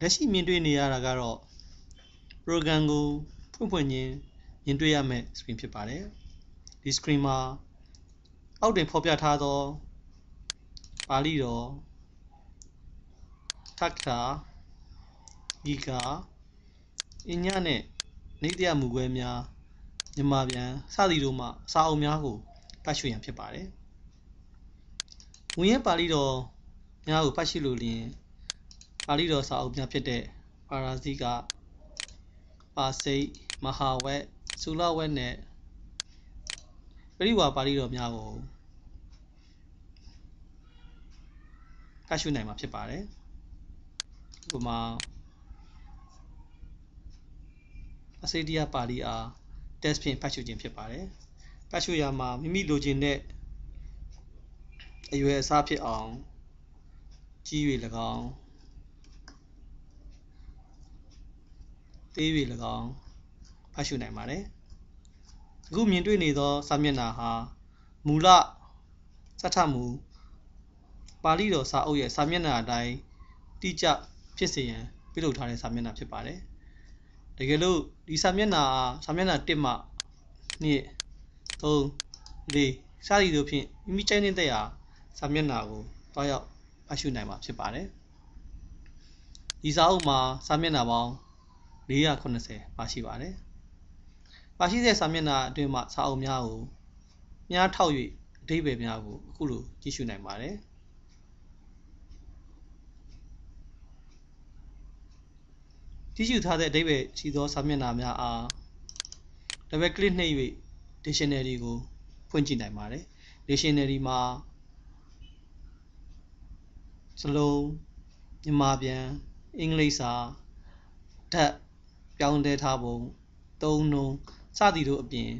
လက်ရှိမြင်တွေ့နေရတာကတော့ program ကိုဖွင့်ဖွင့်ချင်းမြင်တွေ့ရမယ့် screen ဖြစ်ပါတယ်ဒီ screen မှာအောက်တွင်ဖော်ပြထားသောပါဠိတော်ထက္ကာဂီကာအညနှင့်နေတယမူကွဲများမြန်မာပြန်စသည်တို့မှစာအုပ်များကိုဖတ်ရှုရန်ဖြစ်ပါတယ်ဝင်ရပါဠိတော်များကိုဖတ်ရှုလို့လျင် ပါဠိတော်စာအုပ်များဖြစ်တဲ့ပါရာဇိကပါစိတ်မဟာဝက်သုလဝက်နဲ့ပရိဝါပါဠိတော်များကိုဖတ်ရှုနိုင်မှာဖြစ်ပါတယ်ဥပမာအစေတယပါဠိအား test ဖြင့်ဖတ်ရှုခြင်းဖြစ်ပါတယ်ဖတ်ရှုရမှာမိမိလိုချင်တဲ့အရွယ်အစားဖြစ်အောင်ကြီး၍၎င်း သေး၍၎င်းဖတ်ရှုနိုင်ပါတယ်အခုမြင်တွေ့နေသောစာမျက်နှာဟာမူလစထမူပါဠိတော်စာအုပ်ရဲ့စာမျက်နှာအတိုင်းတိကျဖြစ်စေရန်ပြုလုပ်ထားတဲ့စာမျက်နှာဖြစ်ပါတယ်တကယ်လို့ဒီစာမျက်နှာစာမျက်နှာ1မှ2 3 4စသည်တို့ဖြင့်မိမိကြိုက်တဲ့ရာစာမျက်နှာကိုတွားရောက်ဖတ်ရှုနိုင်မှာဖြစ်ပါတယ်ဒီစာအုပ်မှာစာမျက်နှာပေါင်း 480ပါရှိပါတယ်ပါရှိတဲ့စာမျက်နှာအတွင်းမှာစာအုပ်များကိုမြားထောက်၍အဓိပ္ပာယ်များကိုအခုလိုကြည့်ရှုနိုင်ပါတယ်ကြည့်ရှုထားတဲ့အဓိပ္ပာယ်ရှိသောစာမျက်နှာများအား double click နှိပ်၍ dictionary ကိုဖွင့်ကြည့်နိုင်ပါတယ် dictionary မှာစလုံးမြန်မာပြန်အင်္ဂလိပ်စာဓာတ် ပြောင်းလဲထားပုံသုံးနှုန်းစသည်တို့အပြင်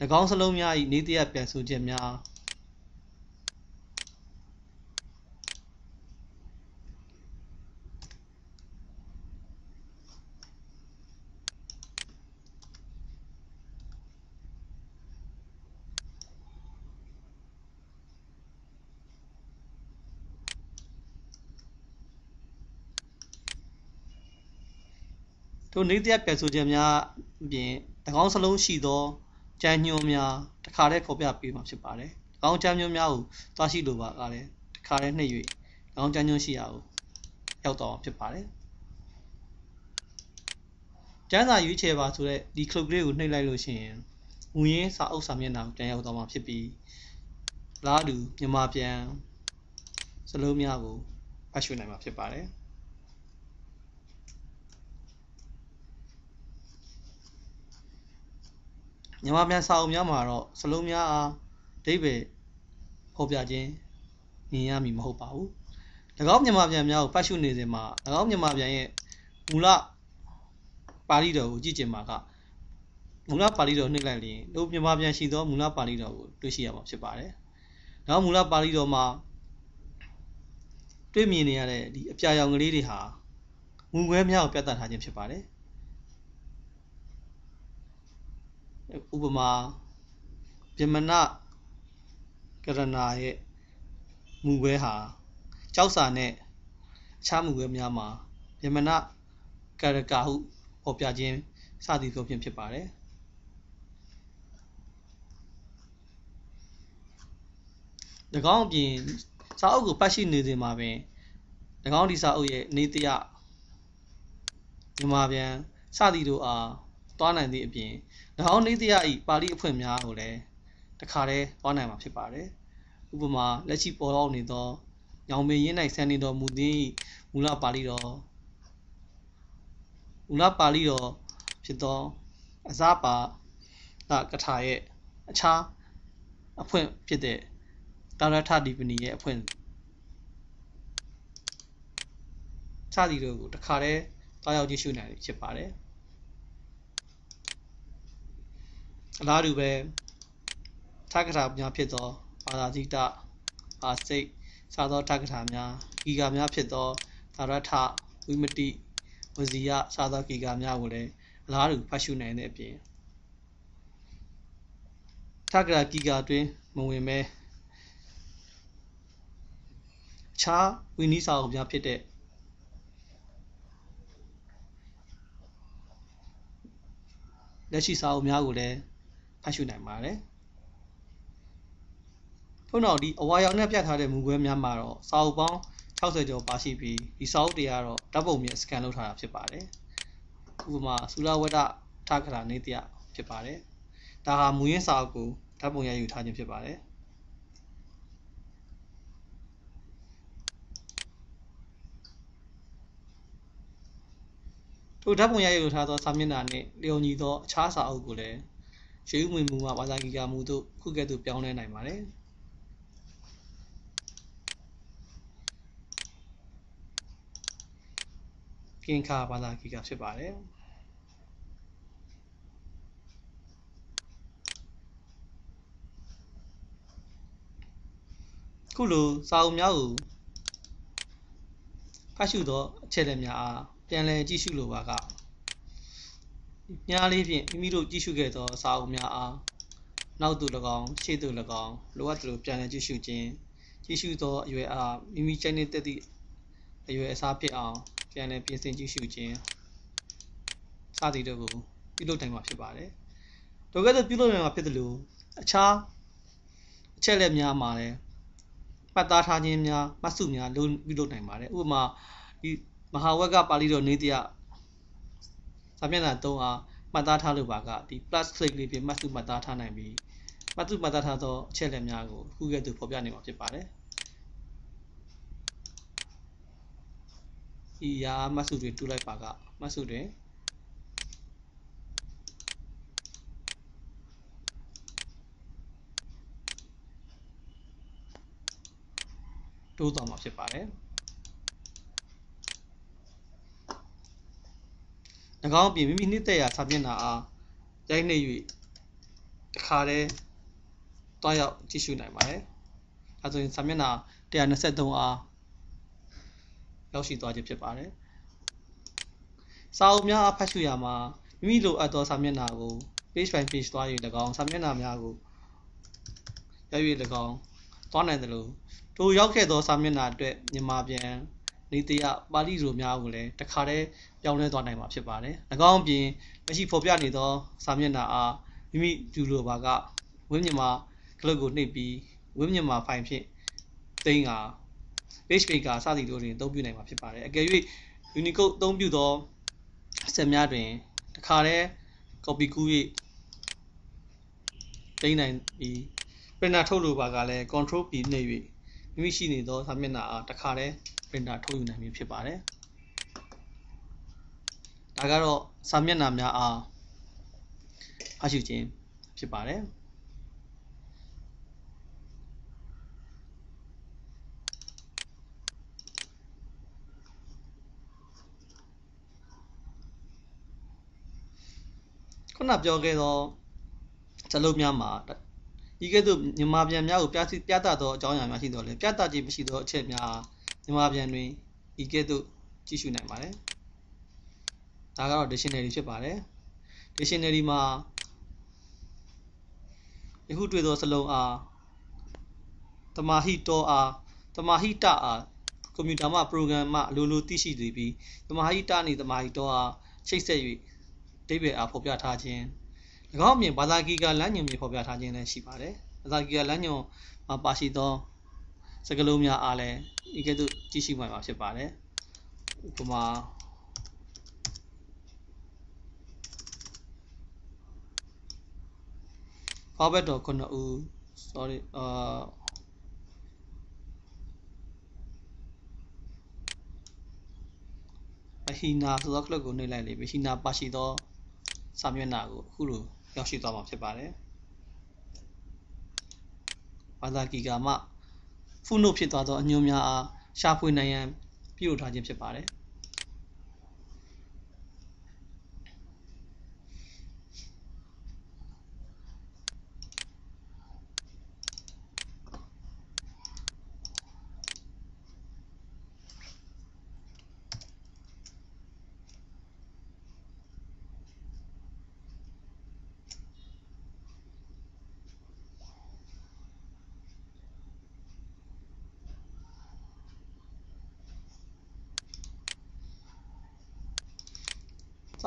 ၎င်းစလုံးများ၏နေတရပြန်ဆိုချက်များ ထိုနေတရားပြန်ဆိုချက်များအပြင်၎င်းစလုံးရှိသောကြမ်းညွှန်းများတခါတည်းဖော်ပြပေးမှာဖြစ်ပါတယ်။၎င်းကြမ်းညွှန်းများကိုသွားရှိလိုပါကလည်းတခါတည်းနှိပ်၍၎င်းကြမ်းညွှန်းရှိရာကိုရောက်တော့ဖြစ်ပါတယ်။ကျမ်းစာရွေးချယ်ပါဆိုတဲ့ဒီ club လေးကိုနှိပ်လိုက်လို့ရှိရင်မူရင်းစာအုပ်စာမျက်နှာကိုပြန်ရောက်တော့မှာဖြစ်ပြီးလားတူမြန်မာပြန်စလုံးများကိုဖတ်ရှုနိုင်မှာဖြစ်ပါတယ်။ မြန်မာပြန်စာအုပ်များမှာတော့စလုံးများအားအဓိပ္ပာယ်ဖော်ပြခြင်းမြင်ရမည်မဟုတ်ပါဘူး၎င်းမြန်မာပြန်များကိုဖတ်ရှုနေစဉ်မှာ၎င်းမြန်မာပြန်ရဲ့မူလပါဠိတော်ကိုကြည့်ကျင်မှာကမူလပါဠိတော်နှိပ်လိုက်ရင်တို့မြန်မာပြန်ရှိသောမူလပါဠိတော်ကိုတွေ့ရှိရမှာဖြစ်ပါတယ်။နောက်မူလပါဠိတော်မှာတွေ့မြင်နေရတဲ့ဒီအပြာရောင်ကလေးတွေဟာမူခွဲများကိုပြသထားခြင်းဖြစ်ပါတယ်။ ဥပမာဗြဟ္မဏကရဏာရဲ့မူခွဲဟာကြောက်စာနဲ့အခြားမူခွဲများမှာဗြဟ္မဏကရကာဟုဖော်ပြခြင်းစသည်တို့ဖြင့်ဖြစ်ပါတယ်၎င်းအပြင်စာအုပ်ကိုပတ်ရှိနေစဉ်မှာပင်၎င်းဒီစာအုပ်ရဲ့နေတရမြန်မာပြန်စသည်တို့အားသွားနိုင်သည့်အပြင်၎ င်းနေသည့်၏ပါဠိအဖွင့်များကိုလည်းတခါတည်းသွားနိုင်မှာဖြစ်ပါတယ်။ဥပမာလက်ရှိပေါ်ပေါက်နေသောညောင်ပင်ရင်း၌ဆန်နေတော်မူသည့်မူလပါဠိတော်မူလပါဠိတော်ဖြစ်သောအစပါတကထာရဲ့အခြားအဖွင့်ဖြစ်တဲ့တာရထဒီပနီရဲ့အဖွင့်စသည်တို့ကိုတခါတည်းတွားရောက်ကြည့်ရှုနိုင်ဖြစ်ပါတယ်။ အလားတူပဲထက္ကထာများဖြစ်သောဘာသာတိတအာစိတ်စသောထက္ကထာများဂီကာများဖြစ်သောသာရထဝိမတိဝစီယစသောဂီကာများကိုလည်းအလားတူဖတ်ရှုနိုင်တဲ့အပြင်ထက္ကရာဂီကာတွင်မဝင်ပဲခြားဝိနည်းစာအုပ်များဖြစ်တဲ့လက်ရှိစာအုပ်များကိုလည်း ဖတ်ရှုနိုင်ပါတယ်ထို့နောက်ဒီအဝါရောင်နဲ့ပြထားတဲ့မူကွဲများမှာတော့စာအုပ်ပေါင်း60ကျော်ပါရှိပြီးဒီစာအုပ်တွေကတော့ဓာတ်ပုံမြင်စကန်လုပ်ထားတာဖြစ်ပါတယ်ဥပမာသုလဝတ္တထခရာနေတယဖြစ်ပါတယ်ဒါဟာမူရင်းစာအုပ်ကိုဓာတ်ပုံရယူထားခြင်းဖြစ်ပါတယ်ထိုဓာတ်ပုံရယူထားသောစာမျက်နှာနှင့်လျော်ညီသောအခြားစာအုပ်ကိုလည်း ရွှေဥမွေမူမှဘာသာဂီကာမူတို့ခုကဲ့သို့ပြောင်းလဲနိုင်ပါတယ်ကင်ခါဘာသာဂီကာဖြစ်ပါတယ်ခုလိုစာအုပ်များကိုဖတ်ရှုသောအချက်အလက်များအားပြန်လည်ကြည့်ရှုလိုပါက မြားလေးဖြင့်မိမိတို့ကြည့်ရှုခဲ့သောစာအုပ်များအားနောက်သို့၎င်းရှေ့သို့၎င်းလိုအပ်သလိုပြန်လည်ကြည့်ရှုခြင်းကြည့်ရှုသောအရွယ်အားမိမိချိုက်နှင့်တက်သည့်အရွယ်အစားဖြစ်အောင်ပြန်လည်ပြင်ဆင်ကြည့်ရှုခြင်းစသည်တို့ကိုပြုလုပ်နိုင်မှာဖြစ်ပါတယ်။တို့ကဲ့သို့ပြုလုပ်နိုင်မှာဖြစ်တယ်လို့အခြားအချက်လက်များမှာလည်းမှတ်သားထားခြင်းများမှတ်စုများလုပ်ပြုလုပ်နိုင်ပါတယ်။ဥပမာဒီမဟာဝက်ကပါဠိတော်နေတရား စာမျက်နှာ3အားမှတ်သားထားလို့ပါကဒီ plus click လေးဖြင့်မှတ်စုမှတ်သားထားနိုင်ပြီးမှတ်စုမှတ်သားထားသောအချက်လက်များကိုခုကဲ့သို့ဖော်ပြနေမှာဖြစ်ပါတယ်။ဤရာမှတ်စုတွေတူလိုက်ပါကမှတ်စုတွေတိုးသွားမှာဖြစ်ပါတယ်၎ င်းအပြင်မိမိနှစ်သက်ရာစာမျက်နှာအားရိုက်နှိပ်၍တခါတည်းတွားရောက်ကြည့်ရှုနိုင်ပါတယ်အဲဆိုရင်စာမျက်နှာ123အားရောက်ရှိသွားခြင်းဖြစ်ပါတယ်စာအုပ်များအဖတ်ရှုရမှာမိမိလိုအပ်သောစာမျက်နှာကို page by page သွား၍၎င်းစာမျက်နှာများကိုရောက်၍၎င်းသွားနိုင်တယ်လို့ထိုရောက်ခဲ့သောစာမျက်နှာအတွက်မြန်မာပြန် နေတရပါဠိလိုများကိုလည်းတခါတည်းပြောင်းလဲသွားနိုင်မှာဖြစ်ပါတယ်။၎င်းအပြင်လက်ရှိဖော်ပြနေသောစာမျက်နှာအားမိမိဒူလိုပါကဝင်းမြန်မာကလပ်ကိုနှိပ်ပြီးဝင်းမြန်မာဖိုင်ဖြင့်တင်က page maker စသည်တို့တွင်အသုံးပြုနိုင်မှာဖြစ်ပါတယ်အကယ်၍ Unicode အသုံးပြုသောဆက်များတွင်တခါတည်း copy ကူး၍တိမ့်နိုင်ပြီး printer ထုတ်လိုပါကလည်း control P နှိပ်၍မိမိရှိနေသောစာမျက်နှာအားတခါတည်း printer ထုတ်ယူနိုင်ပြီဖြစ်ပါတယ်ဒါကတော့စာမျက်နှာများအားဖတ်ရှုခြင်းဖြစ်ပါတယ်ခုနပြောခဲ့သောဇလုံးများမှာဤကဲ့သို့မြန်မာပြန်များကိုပြပြသသောအကြောင်းအရာများရှိတော်လဲပြသခြင်းမရှိသောအချက်များ မြန်မာပြန်တွင်ဤကဲ့သို့ကြည့်ရှုနိုင်ပါတယ်ဒါကတော့ dictionary ဖြစ်ပါတယ် dictionary မှာယခုတွေ့သောစလုံးအားတမာဟိတောအားတမာဟိတအားကွန်ပျူတာမှ program မှအလိုလိုသိရှိသည်ပြီးတမာဟိတနှင့်တမာဟိတောအားချိတ်ဆက်၍အဓိပ္ပာယ်အားဖော်ပြထားခြင်း၎င်းအပြင်ဘာသာဂီကလမ်းညွှန်မျိုးဖော်ပြထားခြင်းလည်းရှိပါတယ်ဘာသာဂီကလမ်းညွှန်မှာပါရှိသော စကားလုံးများအားလည်းဤကဲ့သို့ကြည့်ရှုနိုင်မှာဖြစ်ပါတယ်ဥပမာဖာဘက်တော်ခုနှစ်ဦး sorry အာမဟီနာဆိုသောကလပ်ကိုနှိပ်လိုက်လေမဟီနာပါရှိသောစာမျက်နှာကိုအခုလိုရောက်ရှိသွားမှာဖြစ်ပါတယ်ဘာသာကီကာမှ ဖုနို့ဖြစ်သွားသောအညွှန်းများအားရှာဖွေနိုင်ရန်ပြုလုပ်ထားခြင်းဖြစ်ပါတယ်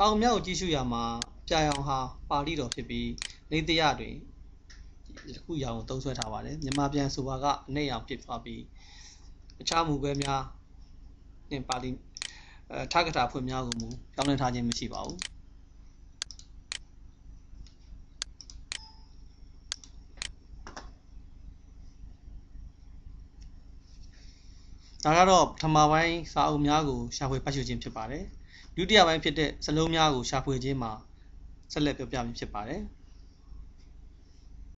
စာအုပ်များကိုကြည့်ရှုရမှာကြာရောင်ဟာပါဠိတော်ဖြစ်ပြီးနေတရတွင်တစ်ခုရောင်ကိုသုံးဆွဲထားပါတယ်မြန်မာပြန်ဆိုတာကအနဲ့ရောင်ဖြစ်သွားပြီးအခြားမူကွဲများနှင့်ပါဠိအဲထကထာဖွင့်များကိုမူပြောင်းလဲထားခြင်းမရှိပါဘူးဒါကတော့ပထမပိုင်းစာအုပ်များကိုရှာဖွေဖတ်ရှုခြင်းဖြစ်ပါတယ် ဒုတိယပိုင်းဖြစ်တဲ့စလုံးများကိုရှာဖွေခြင်းမှာဆက်လက်ပြောပြမည်ဖြစ်ပါတယ်။